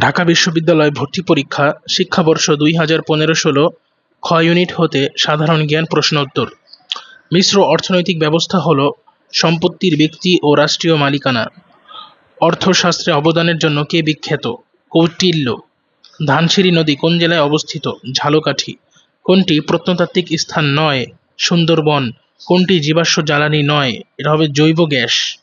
ঢাকা বিশ্ববিদ্যালয় ভর্তি পরীক্ষা, শিক্ষাবর্ষ দুই হাজার পনেরো ষোলো, খ ইউনিট হতে সাধারণ জ্ঞান প্রশ্ন উত্তর। মিশ্র অর্থনৈতিক ব্যবস্থা হল সম্পত্তির ব্যক্তি ও রাষ্ট্রীয় মালিকানা। অর্থশাস্ত্রে অবদানের জন্য কে বিখ্যাত? কৌটিল্য। ধানসিঁড়ি নদী কোন জেলায় অবস্থিত? ঝালকাঠি। কোনটি প্রত্নতাত্ত্বিক স্থান নয়? সুন্দরবন। কোনটি জীবাশ্ম জ্বালানি নয়? এটা হবে জৈব গ্যাস।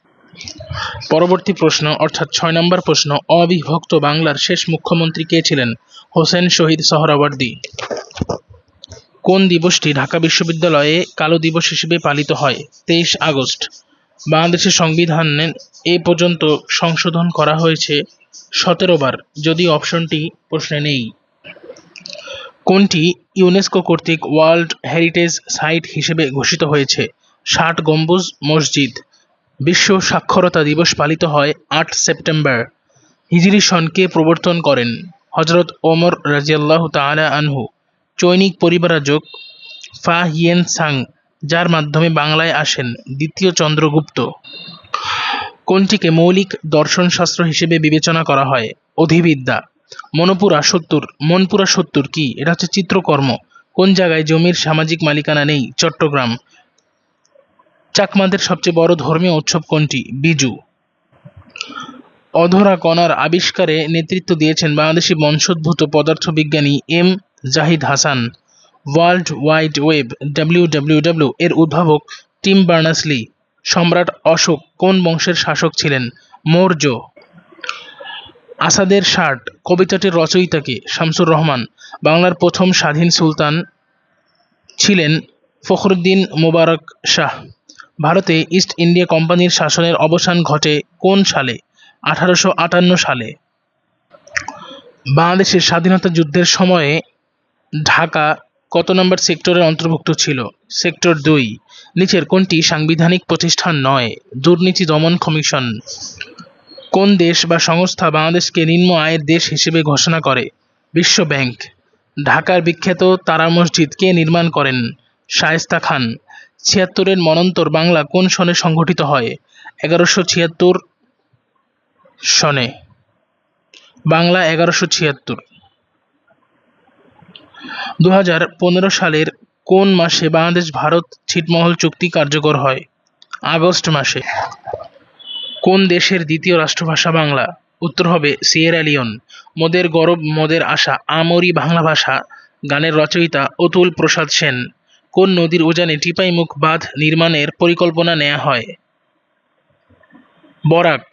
পরবর্তী প্রশ্ন, অর্থাৎ ছয় নম্বর প্রশ্ন, অবিভক্ত বাংলার শেষ মুখ্যমন্ত্রী কে ছিলেন? হোসেন শহীদ সোহরাওয়ার্দী। কোন দিবসটি ঢাকা বিশ্ববিদ্যালয়ে কালো দিবস হিসেবে পালিত হয়? তেইশ আগস্ট। বাংলাদেশের সংবিধানে এ পর্যন্ত সংশোধন করা হয়েছে সতেরো বার যদি অপশনটি প্রশ্নে নেই। কোনটি ইউনেস্কো কর্তৃক ওয়ার্ল্ড হেরিটেজ সাইট হিসেবে ঘোষিত হয়েছে? ষাট গম্বুজ মসজিদ। বিশ্ব সাক্ষরতা দিবস পালিত হয় আট সেপ্টেম্বর। হিজরি সনকে প্রবর্তন করেন হজরত ওমর রাজিয়াল্লাহ তাআলা আনহু। চৈনিক পরিবারাজক ফা হিয়েন সাং, যার মাধ্যমে বাংলায় আসেন দ্বিতীয় চন্দ্রগুপ্ত। কোনটিকে মৌলিক দর্শনশাস্ত্র হিসেবে বিবেচনা করা হয়? অধিবিদ্যা। মনপুরা সত্তর মনপুরা সত্তর কি? এটা হচ্ছে চিত্রকর্ম। কোন জায়গায় জমির সামাজিক মালিকানা নেই? চট্টগ্রাম। চাকমাদের সবচেয়ে বড় ধর্মীয় উৎসব কোনটি? বিজু। অধরা কণার আবিষ্কারে নেতৃত্ব দিয়েছেন বাংলাদেশি বংশোদ্ভূত পদার্থবিজ্ঞানী M Zahid Hasan. World wide web, WWW এর উদ্ভাবক টিম বার্নার্স-লি। সম্রাট অশোক কোন বংশের শাসক ছিলেন? মৌর্য। আসাদের ষাট, কবিতাটির রচয়িতাকে শামসুর রহমান। বাংলার প্রথম স্বাধীন সুলতান ছিলেন ফখরুদ্দিন মুবারক শাহ। ভারতে ইস্ট ইন্ডিয়া কোম্পানির শাসনের অবসান ঘটে কোন সালে? আঠারোশো আটান্ন সালে। বাংলাদেশের স্বাধীনতা যুদ্ধের সময়ে ঢাকা কত নম্বর সেক্টরের অন্তর্ভুক্ত ছিল? সেক্টর দুই। নিচের কোনটি সাংবিধানিক প্রতিষ্ঠান নয়? দুর্নীতি দমন কমিশন। কোন দেশ বা সংস্থা বাংলাদেশকে নিম্ন আয়ের দেশ হিসেবে ঘোষণা করে? বিশ্ব ব্যাংক। ঢাকার বিখ্যাত তারা মসজিদ কে নির্মাণ করেন? শায়েস্তা খান। ছিয়াত্তরের মনন্তর বাংলা কোন সনে সংগঠিত হয়? এগারোশো ছিয়াত্তর সনে। বাংলা এগারোশো ছিয়াত্তর। দু সালের কোন মাসে বাংলাদেশ ভারত ছিটমহল চুক্তি কার্যকর হয়? আগস্ট মাসে। কোন দেশের দ্বিতীয় রাষ্ট্রভাষা বাংলা? উত্তর হবে সিয়েরা লিওন। মোদের গরব, মোদের আশা, আমরি বাংলা ভাষা। গানের রচয়িতা অতুল প্রসাদ সেন। কোন নদীর উজানে টিপাইমুখ বাঁধ নির্মাণের পরিকল্পনা নেয়া হয়? বরাক